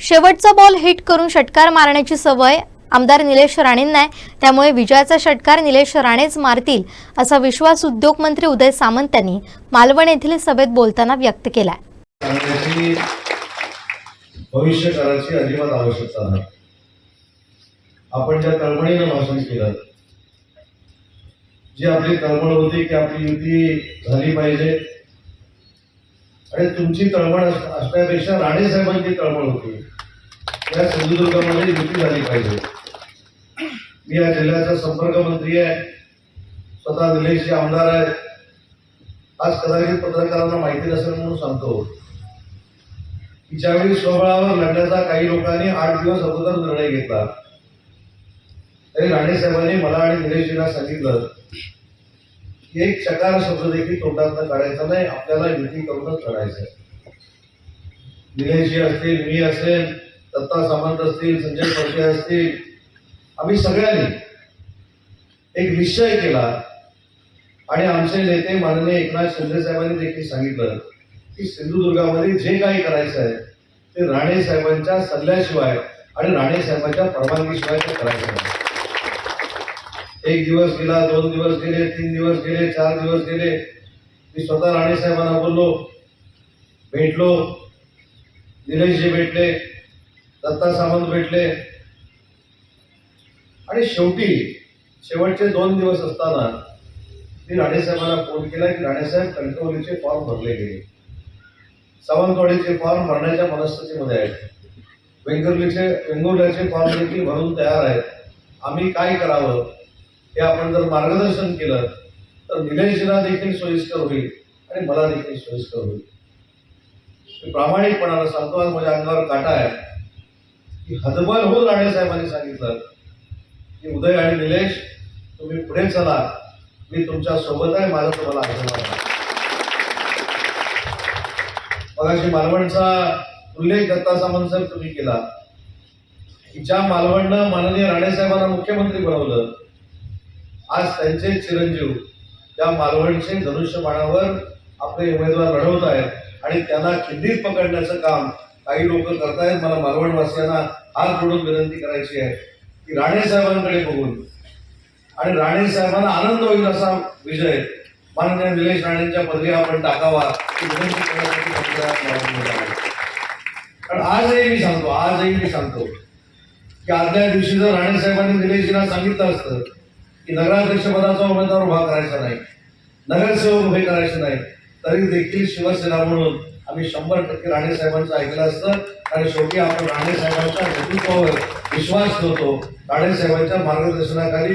शेवटचा ball hit करून षटकार मारण्याची सवय आमदार निलेश राणेंना आहे. त्यामुळे विजयाचा षटकार निलेश राणेच मारतील असा विश्वास उद्योगमंत्री उदय सामंत यांनी मालवण येथील सभेत बोलताना व्यक्त केलाय. सांगण्याची भविष्य करायची अजिबात आवश्यकता नाही. आपण ज्या तळमळीनं भाषण केलं जी आपली तळमळ होती की आपली युती झाली पाहिजे. आणि तुमची तळमळ असण्यापेक्षा राणे साहेबांची तळमळ होती. त्या सिंधुदुर्गामध्ये युती झाली पाहिजे. मी या जिल्ह्याचा संपर्क मंत्री आहे. स्वतः निलेशजी आमदार आहेत आज कदाचित पत्रकारांना माहिती नसेल म्हणून सांगतो. की ज्यावेळी स्वबळावर लढण्याचा काही लोकांनी आठ दिवस अगोदर निर्णय घेतला. तरी राणे साहेबांनी मला आणि निलेशजींना सांगितलं एक चकार शब्द देखील तोंडातनं काढायचा नाही आपल्याला युती करूनच करायचं आहे. निलेशजी असतील मी असेल दत्ता सामंत असतील संजय फडके असतील आम्ही सगळ्यांनी एक निश्चय केला आणि आमचे नेते माननीय एकनाथ शिंदे साहेबांनी देखील सांगितलं की सिंधुदुर्गामध्ये जे काही करायचं आहे ते राणे साहेबांच्या सल्ल्याशिवाय आणि राणे साहेबांच्या परवानगीशिवाय ते करायचं नाही एक दिवस गेला दोन दिवस गेले तीन दिवस गेले चार दिवस गेले. मी स्वतः राणे साहेबांना बोललो भेटलो. निलेशजी भेटले दत्ता सावंत भेटले. आणि शेवटी शेवटचे दोन दिवस असताना मी राणेसाहेबांना फोन केला की राणेसाहेब कणकवलीचे फॉर्म भरले गेले. सावंतवाडीचे फॉर्म भरण्याच्या मनस्थितीमध्ये आहेत. वेंगुर्लीचे वेंगुर्ल्याचे फॉर्म देखील भरून तयार आहेत. आम्ही काय करावं? हे आपण जर मार्गदर्शन केलं तर निलेशजीला देखील सोयीस्कर होईल आणि मला देखील सोयीस्कर होईल. मी प्रामाणिकपणानं सांगतो आज माझ्या अंगावर काटा आहे. की हतबल होऊन राणेसाहेबांनी सांगितलं की उदय आणि निलेश तुम्ही पुढे चला. मी तुमच्यासोबत आहे माझा तुम्हाला आशीर्वाद मगाशी मालवणचा उल्लेख दत्ता सामंत साहेब तुम्ही केला. की ज्या मालवणनं माननीय राणेसाहेबांना मुख्यमंत्री बनवलं आज त्यांचे चिरंजीव त्या मालवणचे धनुष्यबाणावर आपले उमेदवार लढवत आहेत आणि त्यांना खिंडीत पकडण्याचं काम काही लोक करतायत मला मालवणवासियांना हात जोडून विनंती करायची आहे की राणे साहेबांकडे बघून. आणि राणे साहेबांना आनंद होईल असा विजय माननीय निलेश राणेंच्या पदरी आपण टाकावा विनंती करण्यासाठी कारण आजही मी सांगतो आजही मी सांगतो की आदल्या दिवशी जर राणे साहेबांनी निलेशजींना सांगितलं असतं की नगराध्यक्ष पदाचा उमेदवार उभा करायचा नाही नगरसेवक उभे करायचे नाही तरी देखील शिवसेना म्हणून आम्ही शंभर टक्के राणे साहेबांचं ऐकलं असतं आणि शेवटी आपण राणे साहेबांच्या नेतृत्वावर विश्वास ठेवतो. राणे साहेबांच्या मार्गदर्शनाखाली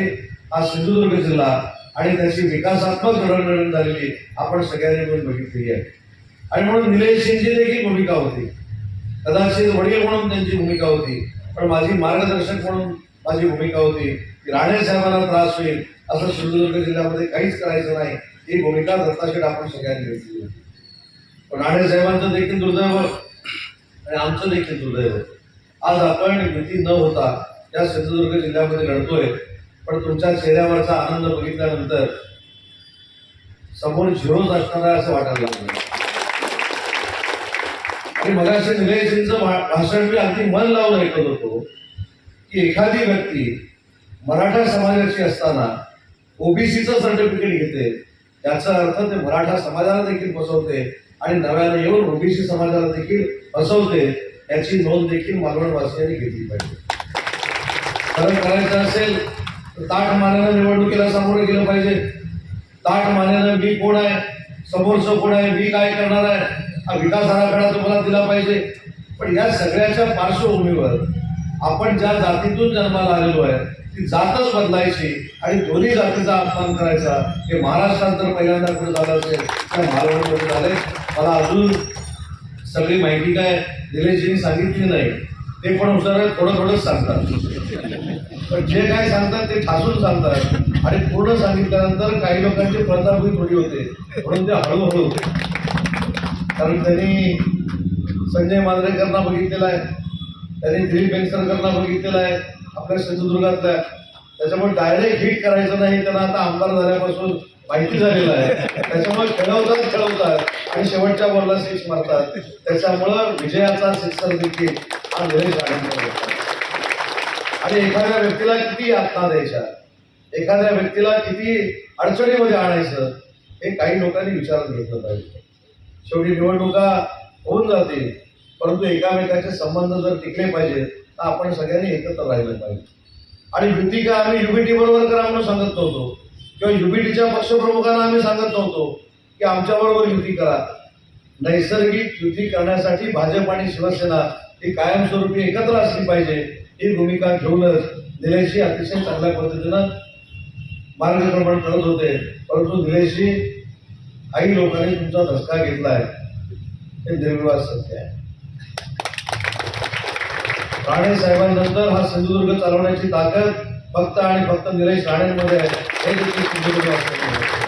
हा सिंधुदुर्ग जिल्हा आणि त्याची विकासात्मक जडणघडण झालेली आपण सगळ्यांनी मिळून बघितलेली आहे. आणि म्हणून निलेशजींची देखील भूमिका होती. कदाचित वडील म्हणून त्यांची भूमिका होती पण माझी मार्गदर्शक म्हणून माझी भूमिका होती. राणे साहेबांना त्रास होईल असं सिंधुदुर्ग जिल्ह्यामध्ये काहीच करायचं नाही. ही भूमिका दत्ताशेठ आपण सगळ्यांनी घेतली होती. पण राणे साहेबांचं देखील दुर्दैव आणि आमचं देखील दुर्दैव आज आपण भीती न होता या सिंधुदुर्ग जिल्ह्यामध्ये लढतोय. पण तुमच्या चेहऱ्यावरचा आनंद बघितल्यानंतर समोर झिरोच असणार आहे असं वाटायला लागलं. आणि मगाशी निलेशजींचं भा- भाषण मी अगदी मन लावून ऐकत होतो की एखादी व्यक्ती मराठा समाजाची असताना ओबीसीचं सर्टिफिकेट घेते. याचा अर्थ ते मराठा समाजाला देखील फसवते आणि नव्याने येऊन ओबीसी समाजाला देखील फसवते याची नोंद देखील मालवणवासियांनी घेतली पाहिजे. खरं करायचं असेल तर ताठ मानेनं निवडणुकीला सामोरं गेलं पाहिजे. ताठ मानेनं मी कोण आहे? समोरचं कोण आहे? मी काय करणार आहे? हा विकास आराखडा तुम्हाला दिला पाहिजे. पण या सगळ्याच्या पार्श्वभूमीवर आपण ज्या जातीतून जन्माला आलेलो आहे ती जातच बदलायची आणि दोन्ही जातीचा अपमान करायचा. हे महाराष्ट्रात जर पहिल्यांदा कुठे झालं असेल तर महाराष्ट्रामध्ये झाले मला अजून सगळी माहिती काय निलेशजींनी सांगितली नाही ते पण उसर थोडं थोडंच सांगतात. पण जे काय सांगतात ते ठासून सांगतात. आणि पूर्ण सांगितल्यानंतर काही लोकांची प्रतापही थोडी होते म्हणून ते हळूहळू. कारण त्यांनी संजय मांजरेकरांना बघितलेला आहे. त्यांनी दिलीप वेंगसरकरांना बघितलेला आहे. आपल्या सिंधुदुर्गातल्या त्याच्यामुळे डायरेक्ट हिट करायचं नाही त्यांना आता आमदार झाल्यापासून माहिती झालेलं आहे. त्याच्यामुळे खेळवतात खेळवतात. आणि शेवटच्या बॉलला सिक्स मारतात. त्याच्यामुळं विजयाचा सिक्सर देखील हा निलेश आणि एखाद्या व्यक्तीला किती आत्मा द्यायच्या एखाद्या व्यक्तीला किती अडचणीमध्ये आणायचं? हे काही लोकांनी विचारात घेतलं पाहिजे. शेवटी निवडणुका होऊन जातील. परंतु एकामेकाचे संबंध जर टिकले पाहिजेत तर आपण सगळ्यांनी एकत्र राहिलं पाहिजे. आणि युती का आम्ही युबीटी बरोबर करा म्हणून सांगत नव्हतो किंवा युबीटीच्या पक्षप्रमुखांना आम्ही सांगत नव्हतो की आमच्याबरोबर युती करा. नैसर्गिक युती करण्यासाठी भाजप आणि शिवसेना ही कायमस्वरूपी एकत्र असली पाहिजे ही भूमिका घेऊनच निलेशजी अतिशय चांगल्या पद्धतीनं मार्गक्रमण करत होते. परंतु निलेशजी काही लोकांनी तुमचा धसका आहे हे निर्विवाद सत्य आहे. राणे साहेबांनंतर हा सिंधुदुर्ग चालवण्याची ताकद फक्त आणि फक्त निलेश राणेंमध्ये आहे. हे देखील सिंधुदुर्ग